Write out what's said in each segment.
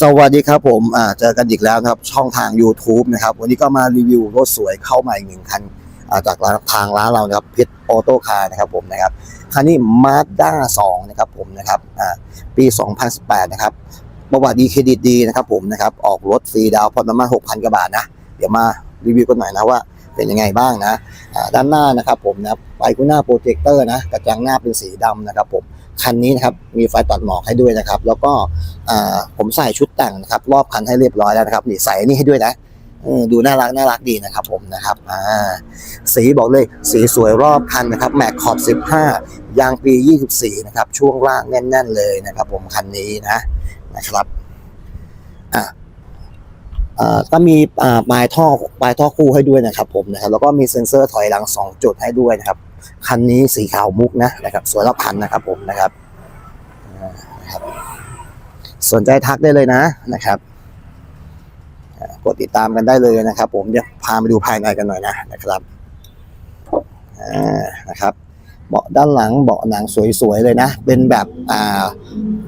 สวัสดีครับผมอ่าเจอกันอีกแล้วนะครับ ช่องทาง YouTube นะครับ วันนี้ก็มารีวิวรถสวยเข้ามาอีกหนึ่งคันอ่าจากาทางร้านเรานะครับพิทออโต้คาร์นะครับผมนะครับคันนี้ Mazda 2 นะครับผมนะครับอ่าปี 2018 นะครับประวัติดีเครดิตดีนะครับผมนะครับออกรถฟรีดาวน์ผ่อประมาณ6,000กว่าบาทนะ เดี๋ยวมารีวิวกันหน่อยนะว่าเป็นยังไงบ้างนะด้านหน้านะครับผมนะไฟคุณหน้าโปรเจคเตอร์นะกระจังหน้าเป็นสีดำนะครับผม คันนี้นะครับมีไฟตัดหมอกให้ด้วยนะครับ แล้วก็ผมใส่ชุดแต่งนะครับ รอบคันให้เรียบร้อยแล้วนะครับนี่ใส่นี่ให้ด้วยนะดูน่ารักน่ารักดีนะครับผมนะครับอ่าสีบอกเลยสีสวยรอบคันนะครับ แม็กขอบ 15 ยางปี 24 นะครับ ช่วงล่างแน่น ๆ เลยนะครับ ผมคันนี้นะนะครับอ่าก็มีปลายท่อปลายท่อคู่ให้ด้วยนะครับผมนะครับ แล้วก็มีเซ็นเซอร์ถอยหลัง 2 จุดให้ด้วยนะครับ คันนี้สีขาวมุกนะนะครับสวยรอบคันนะครับผมนะครับสนใจทักได้เลยนะนะครับกดติดตามกันได้เลยนะครับ ผมเดี๋ยวพาไปดูภายในกันหน่อยนะนะครับอ่านะครับเบาะด้านหลังเบาะหนังสวยๆเลยนะ เป็นแบบอ่า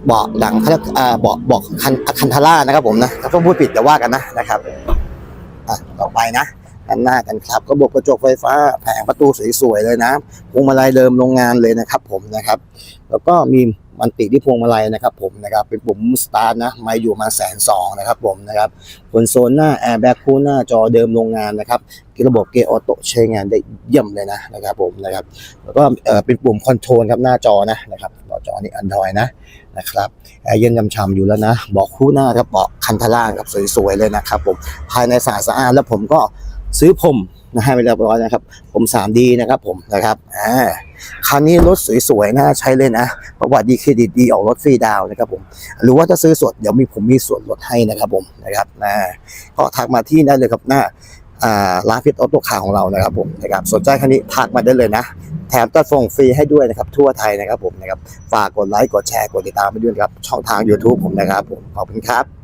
เบาะหนังเขาเรียกอ่าเบาะเบาะคันคันทาร่านะครับผมนะถ้าต้องพูดผิดอย่าว่ากันนะนะครับอะต่อไปนะ กันหน้ากันครับก็บอกกระจกไฟฟ้าแผงประตูสวยๆเลยนะพวงมาลัยเดิมโรงงานเลยนะครับ ผมนะครับ แล้วก็มีมันติดที่พวงมาลัยนะครับ ผมนะครับเป็นปุ่มสตาร์ทนะม่อยู่มาแสนสองนะครับ ผมนะครับบนโซนหน้าแอร์แบ็กคู่หน้าจอเดิมโรงงานนะครับระบบเกียร์ออโต้ใช้งานได้เยี่ยมเลยนะนะครับผมนะครับแล้วก็เอ่อเป็นปุ่มคอนโทรลครับหน้าจอนะนะครับหน้าจอนี่อันดรอยนะนะครับแอร์เย็นยำชำอยู่แล้วนะเบอกคู่หน้าครับเบาะคันทล่างครับสวยๆเลยนะครับ ผมภายในสะอาดสะอาดแล้วผมก็ ซื้อผมนะฮะไปเรียบร้อยนะครับ ผม 3D นะครับผมนะครับอ่าคันนี้รถสวยๆน่าใช้เลยนะ ประวัติดีเครดิตดีออกรถฟรีดาวนะครับผม หรือว่าจะซื้อสดเดี๋ยวมีผมมีส่วนลดให้นะครับผมนะครับนะก็ทักมาที่ได้เลยครับหน้าอ่าร้านฟิตออโต้คาร์ของเรานะครับผมนะครับสนใจคันนี้ทักมาได้เลยนะ แถมตัดส่งฟรีให้ด้วยนะครับ ทั่วไทยนะครับผมนะครับฝากกดไลค์กดแชร์กดติดตามไปด้วยครับช่องทาง YouTube ผมนะครับผมขอบคุณครับ